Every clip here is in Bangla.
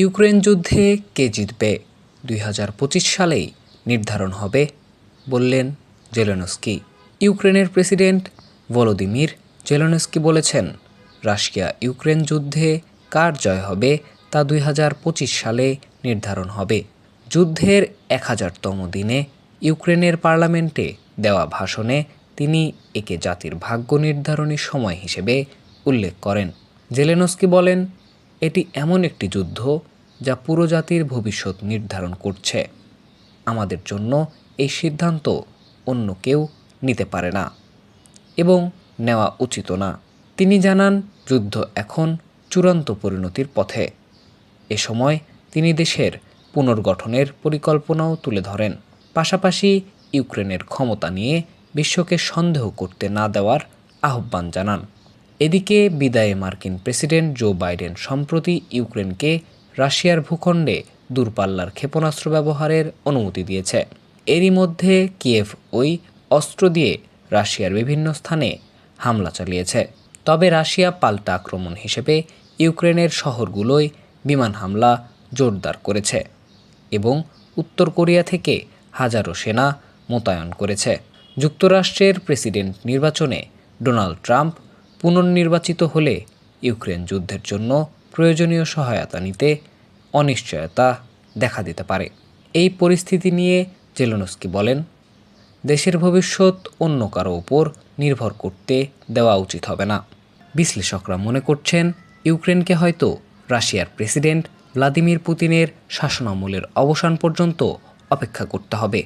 ইউক্রেন যুদ্ধে কে জিতবে? দুই হাজার পঁচিশ সালেই নির্ধারণ হবে, বললেন জেলেনস্কি। ইউক্রেনের প্রেসিডেন্ট ভলোদিমির জেলেনস্কি বলেছেন, রাশিয়া ইউক্রেন যুদ্ধে কার জয় হবে তা দুই হাজার পঁচিশ সালে নির্ধারণ হবে। যুদ্ধের এক হাজারতম দিনে ইউক্রেনের পার্লামেন্টে দেওয়া ভাষণে তিনি একে জাতির ভাগ্য নির্ধারণী সময় হিসেবে উল্লেখ করেন। জেলেনস্কি বলেন এটি এমন একটি যুদ্ধ যা পুরো জাতির ভবিষ্যৎ নির্ধারণ করছে। আমাদের জন্য এই সিদ্ধান্ত অন্য কেউ নিতে পারে না এবং নেওয়া উচিত না। তিনি জানান, যুদ্ধ এখন চূড়ান্ত পরিণতির পথে। এ সময় তিনি দেশের পুনর্গঠনের পরিকল্পনাও তুলে ধরেন। পাশাপাশি ইউক্রেনের ক্ষমতা নিয়ে বিশ্বকে সন্দেহ করতে না দেওয়ার আহ্বান জানান। এদিকে বিদায়ে মার্কিন প্রেসিডেন্ট জো বাইডেন সম্প্রতি ইউক্রেনকে রাশিয়ার ভূখণ্ডে দূরপাল্লার ক্ষেপণাস্ত্র ব্যবহারের অনুমতি দিয়েছে। এরই মধ্যে কিয়েভ ওই অস্ত্র দিয়ে রাশিয়ার বিভিন্ন স্থানে হামলা চালিয়েছে। তবে রাশিয়া পাল্টা আক্রমণ হিসেবে ইউক্রেনের শহরগুলোয় বিমান হামলা জোরদার করেছে এবং উত্তর কোরিয়া থেকে হাজারো সেনা মোতায়েন করেছে। যুক্তরাষ্ট্রের প্রেসিডেন্ট নির্বাচনে ডোনাল্ড ট্রাম্প পুনর্নির্বাচিত হলে ইউক্রেন যুদ্ধের জন্য প্রয়োজনীয় সহায়তা নিতে অনিশ্চয়তা দেখা দিতে পারে। এই পরিস্থিতি নিয়ে জেলনস্কি বলেন, দেশের ভবিষ্যৎ অন্য কারও উপর নির্ভর করতে দেওয়া উচিত হবে না। বিশ্লেষকরা মনে করছেন, ইউক্রেনকে হয়তো রাশিয়ার প্রেসিডেন্ট ভ্লাদিমির পুতিনের শাসনামলের অবসান পর্যন্ত অপেক্ষা করতে হবে।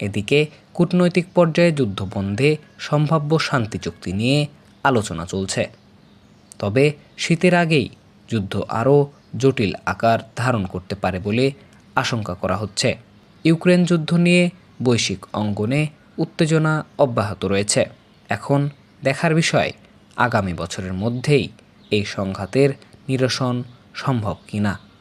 এদিকে কূটনৈতিক পর্যায়ে যুদ্ধবন্ধে সম্ভাব্য শান্তি চুক্তি নিয়ে আলোচনা চলছে। তবে শীতের আগেই যুদ্ধ আরও জটিল আকার ধারণ করতে পারে বলে আশঙ্কা করা হচ্ছে। ইউক্রেন যুদ্ধ নিয়ে বৈশ্বিক অঙ্গনে উত্তেজনা অব্যাহত রয়েছে। এখন দেখার বিষয়, আগামী বছরের মধ্যেই এই সংঘাতের নিরসন সম্ভব কিনা।